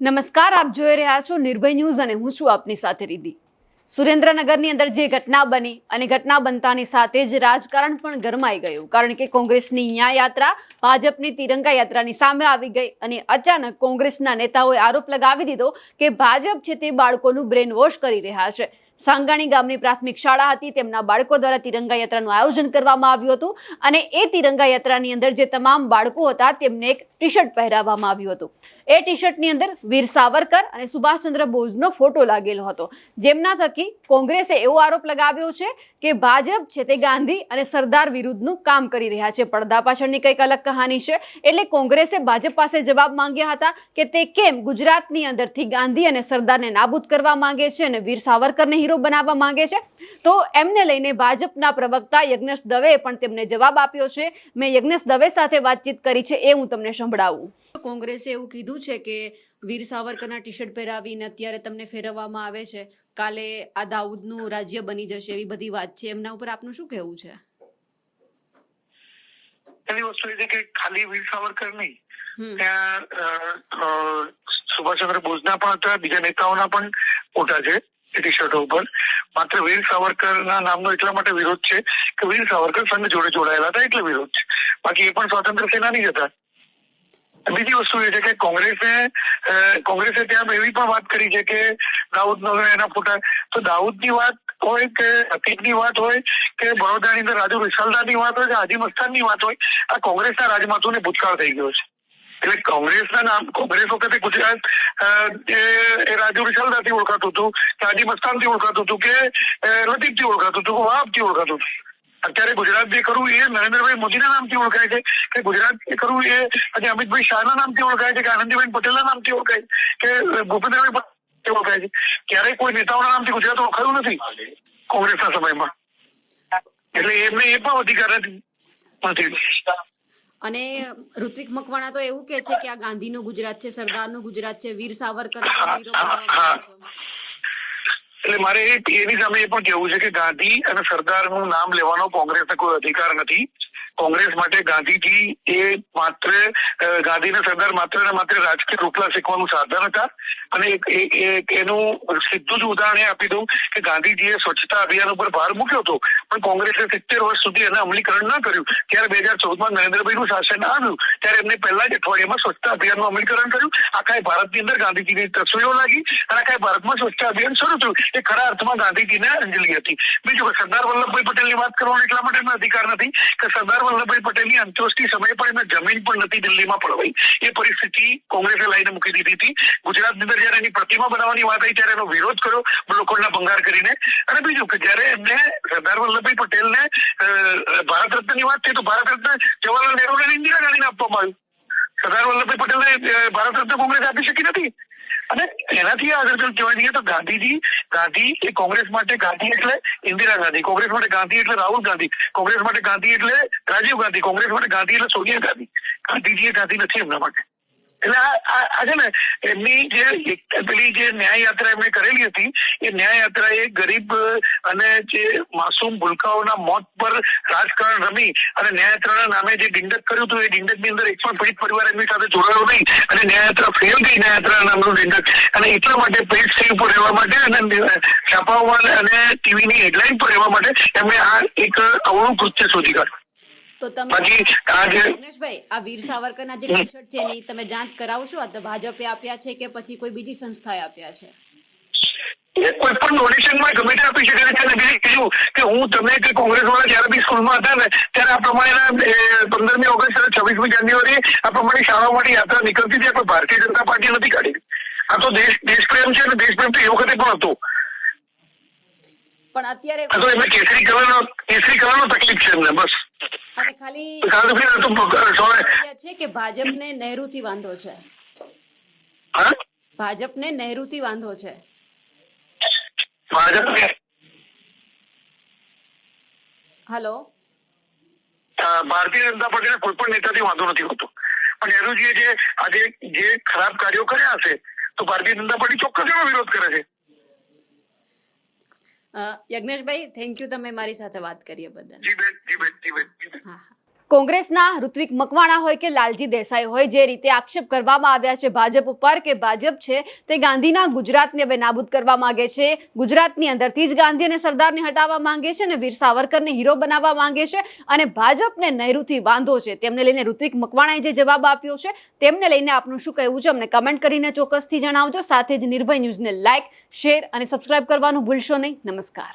નમસ્કાર, આપ જોઈ રહ્યા છો નિર્ભય ન્યૂઝ અને હું છું આપની સાથે રીધી. સુરેન્દ્રનગરની અંદર જે ઘટના બની અને ઘટના બનતાની સાથે જ રાજકારણ પણ ગરમાઈ ગયું, કારણ કે કોંગ્રેસની ન્યાય યાત્રા ભાજપની તિરંગા યાત્રાની સામે આવી ગઈ અને અચાનક કોંગ્રેસના નેતાઓએ આરોપ લગાવી દીધો કે ભાજપ છે તે બાળકોનું બ્રેન વોશ કરી રહ્યા છે. સાંગાણી ગામની પ્રાથમિક શાળા હતી, તેમના બાળકો દ્વારા તિરંગા યાત્રાનું આયોજન કરવામાં આવ્યું હતું અને એ તિરંગા યાત્રાની અંદર જે તમામ બાળકો હતા, તેમને એક ટી શર્ટ પહેરાવવામાં આવ્યું હતું. એ ટી શર્ટની અંદર વીર સાવરકર અને સુભાષચંદ્ર બોઝનો ફોટો લાગેલો હતો. જેમના થકી કોંગ્રેસે એવો આરોપ લગાવ્યો છે કે ભાજપ છે તે ગાંધી અને સરદાર વિરુદ્ધનું કામ કરી રહ્યા છે. પડદા પાછળની કંઈક અલગ કહાની છે. એટલે કોંગ્રેસે ભાજપ પાસે જવાબ માંગ્યા હતા કે તે કેમ ગુજરાતની અંદરથી ગાંધી અને સરદારને નાબૂદ કરવા માંગે છે અને વીર સાવરકરને હીરો બનાવવા માંગે છે? તો એમને લઈને ભાજપના પ્રવક્તા યજ્ઞેશ દવેએ પણ તેમને જવાબ આપ્યો છે. મેં યજ્ઞેશ દવે સાથે વાતચીત કરી છે એ હું તમને સંભળાવું. કોંગ્રેસે એવું કીધું છે કે વીર સાવરકરના ટી શર્ટ પહેરાવીને અત્યારે તમને ફેરવવામાં આવે છે. કાલે આ દાઉદનું રાજ્ય બની જશે એવી બધી વાત છે. એમના ઉપર આપનું શું કહેવું છે? પહેલી વસ્તુ એ છે કે ખાલી વીર સાવરકર નહીં. ત્યાં સુભાષચંદ્ર બોઝના પણ હતા બીજા નેતાઓના પણ ફોટા છે ટી શર્ટો ઉપર. માત્ર વીર સાવરકરના નામનો એટલા માટે વિરોધ છે કે વીર સાવરકર સંઘ જોડે જોડાયેલા હતા એટલે વિરોધ છે. બાકી એ પણ સ્વાતંત્ર્ય સેનાની જ હતા. બીજી વસ્તુ એ છે કે કોંગ્રેસે કોંગ્રેસે ત્યાં એવી પણ વાત કરી છે કે દાઉદ નો એના ફોટા. તો દાઉદની વાત હોય કે અતીતની વાત હોય કે બરોડાની અંદર રાજુ વિશાલદારની વાત હોય કે હાજી મસ્તાનની વાત હોય, આ કોંગ્રેસના રાજમાથુને ભૂતકાળ થઈ ગયો છે. એટલે કોંગ્રેસના નામ, કોંગ્રેસ વખતે ગુજરાત એ રાજુ વિશાલદાથી ઓળખાતું હતું, કે હાજી મસ્તાનથી ઓળખાતું હતું, કે લતીફથી ઓળખાતું હતું, કે વહાબથી ઓળખાતું હતું. અત્યારે ગુજરાત જે કરવું એ નરેન્દ્રભાઈ મોદીના નામથી ઓળખાય છે કે ગુજરાત જે કરવું એ આજે અમિતભાઈ શાહના નામથી ઓળખાય છે કે આનંદીબેન પટેલના નામથી ઓળખાય કે ભૂપેન્દ્રભાઈ ઓળખાય છે. ક્યારેય કોઈ નેતાઓના નામથી ગુજરાત ઓળખાયું નથી કોંગ્રેસના સમયમાં. એટલે એમને એ પણ અધિકાર નથી. અને ઋત્વિક મકવાણા તો એવું કે છે કે આ ગાંધીનું ગુજરાત છે સરદારનું ગુજરાત છે વીર સાવરકર. એટલે મારે એની સામે એ પણ કેવું છે કે ગાંધી અને સરદારનું નામ લેવાનો કોંગ્રેસને કોઈ અધિકાર નથી. કોંગ્રેસ માટે ગાંધીજી એ માત્ર અ, સરદાર માત્ર ને માત્ર રાજકીય રૂપલા શીખવાનું સાધન હતા. અને એનું સીધું જ ઉદાહરણ એ આપી દઉં કે ગાંધીજીએ સ્વચ્છતા અભિયાન ઉપર ભાર મૂક્યો હતો. પણ કોંગ્રેસે સિત્તેર વર્ષ સુધી એને અમલીકરણ ન કર્યું. ત્યારે બે હજાર ચૌદમાં નરેન્દ્રભાઈનું શાસન આવ્યું. ત્યારે એમને પહેલા જ અઠવાડિયામાં સ્વચ્છતા અભિયાનનું અમલીકરણ કર્યું. આખા ભારતની અંદર ગાંધીજીની તસવીરો લાગી અને આખા ભારતમાં સ્વચ્છતા અભિયાન શરૂ થયું. એ ખરા અર્થમાં ગાંધીજીને અંજલિ હતી. બીજું કે સરદાર વલ્લભભાઈ પટેલની વાત કરવાનો એટલા માટે અધિકાર નથી કે સરદાર વલ્લભભાઈ પટેલની અંત્યોષ્ટિ સમયે પણ એમને જમીન પણ નથી દિલ્હીમાં પડવાઈ. એ પરિસ્થિતિ કોંગ્રેસે લાઈને મૂકી દીધી હતી. ગુજરાતની અંદર જયારે એની પ્રતિમા બનાવવાની વાત આવી ત્યારે એનો વિરોધ કર્યો લોકોના ભંગાર કરીને. અને બીજું કે જયારે એમને સરદાર વલ્લભભાઈ પટેલને ભારત રત્નની વાત થઈ તો ભારત રત્ન જવાહરલાલ નહેરુને અને ઇન્દિરા ગાંધીને આપવામાં આવ્યું. સરદાર વલ્લભભાઈ પટેલને ભારત રત્ન કોંગ્રેસ આપી શકી નથી? અને એનાથી આગળ જો કહેવા જઈએ તો ગાંધીજી, ગાંધી એ કોંગ્રેસ માટે ગાંધી એટલે ઇન્દિરા ગાંધી, કોંગ્રેસ માટે ગાંધી એટલે રાહુલ ગાંધી, કોંગ્રેસ માટે ગાંધી એટલે રાજીવ ગાંધી, કોંગ્રેસ માટે ગાંધી એટલે સોનિયા ગાંધી. ગાંધીજી એ ગાંધી નથી એમના માટે. એટલે આ છે ને, એમની જે પેલી જે ન્યાય યાત્રા એમણે કરેલી હતી, એ ન્યાય યાત્રા એ ગરીબ અને જે માસૂમ ભૂલકાઓના મોત પર રાજકારણ રમી અને ન્યાય યાત્રાના નામે જે ડિંડક કર્યું હતું, એ ડિંડકની અંદર એક પણ પીડિત પરિવાર એમની સાથે જોડાયો નહીં અને ન્યાય યાત્રા ફેલ ગઈ ન્યાય યાત્રા નામનું ડિંડક. અને એટલા માટે પેજ થ્રી ઉપર રહેવા માટે અને છાપાઓમાં અને ટીવીની હેડલાઇન પર રહેવા માટે એમણે આ એક અવળું કૃત્ય શોધી કાઢ્યું. તો તમે બાકી આ વીર સાવરકરના જે ટી શર્ટ છે એની તમે જાંચ કરાવશો? આ તો ભાજપે આપ્યા છે કે પછી કોઈ બીજી સંસ્થાએ આપ્યા છે? કોઈ પણ ડોનેશનમાં ગમે તે આપી શકે છે અને બીજું કે હું તમે કે કોંગ્રેસ વાળા જયારે બી સ્કૂલમાં હતા ને ત્યારે આ પ્રમાણેના પંદરમી ઓગસ્ટ અને છવ્વીસમી જાન્યુઆરી આ પ્રમાણે શાળાઓ માટે યાત્રા નીકળતી હતી કોઈ ભારતીય જનતા પાર્ટી નથી કાઢી. આ તો દેશ દેશપ્રેમ છે અને દેશપ્રેમ તો એ વખતે પણ હતો. પણ અત્યારે તો એમને કેસરી કરવાનો કેસરી કરવાનો તકલીફ છે એમને બસ. ખાલી છે કે ભાજપને નહેરુથી વાંધો છે? હા? ભાજપને નહેરુથી વાંધો છે? હેલો? ભારતીય જનતા પાર્ટીને કોઈ પણ નેતાથી વાંધો નથી હોતો. પણ નહેરુજીએ જે આજે જે ખરાબ કાર્યો કર્યા હશે તો ભારતીય જનતા પાર્ટી ચોક્કસ એનો વિરોધ કરે છે. યજ્ઞેશભાઈ થેન્ક યુ તમે મારી સાથે વાત કરીએ બદલ. જી બેન જી બેન જી બેન. હા હા. કોંગ્રેસના ઋત્વિક મકવાણા હોય કે લાલજી દેસાઈ હોય, જે રીતે આક્ષેપ કરવામાં આવ્યા છે ભાજપ ઉપર કે ભાજપ છે તે ગાંધીના ગુજરાતને હવે નાબૂદ કરવા માંગે છે. ગુજરાતની અંદરથી જ ગાંધી અને સરદારને હટાવવા માંગે છે અને વીર સાવરકરને હીરો બનાવવા માંગે છે અને ભાજપને નહેરુથી વાંધો છે. તેમને લઈને ઋત્વિક મકવાણાએ જે જવાબ આપ્યો છે તેમને લઈને આપનું શું કહેવું છે? અમને કમેન્ટ કરીને ચોક્કસથી જણાવજો. સાથે જ નિર્ભય ન્યૂઝને લાઇક શેર અને સબસ્ક્રાઇબ કરવાનું ભૂલશો નહીં. નમસ્કાર.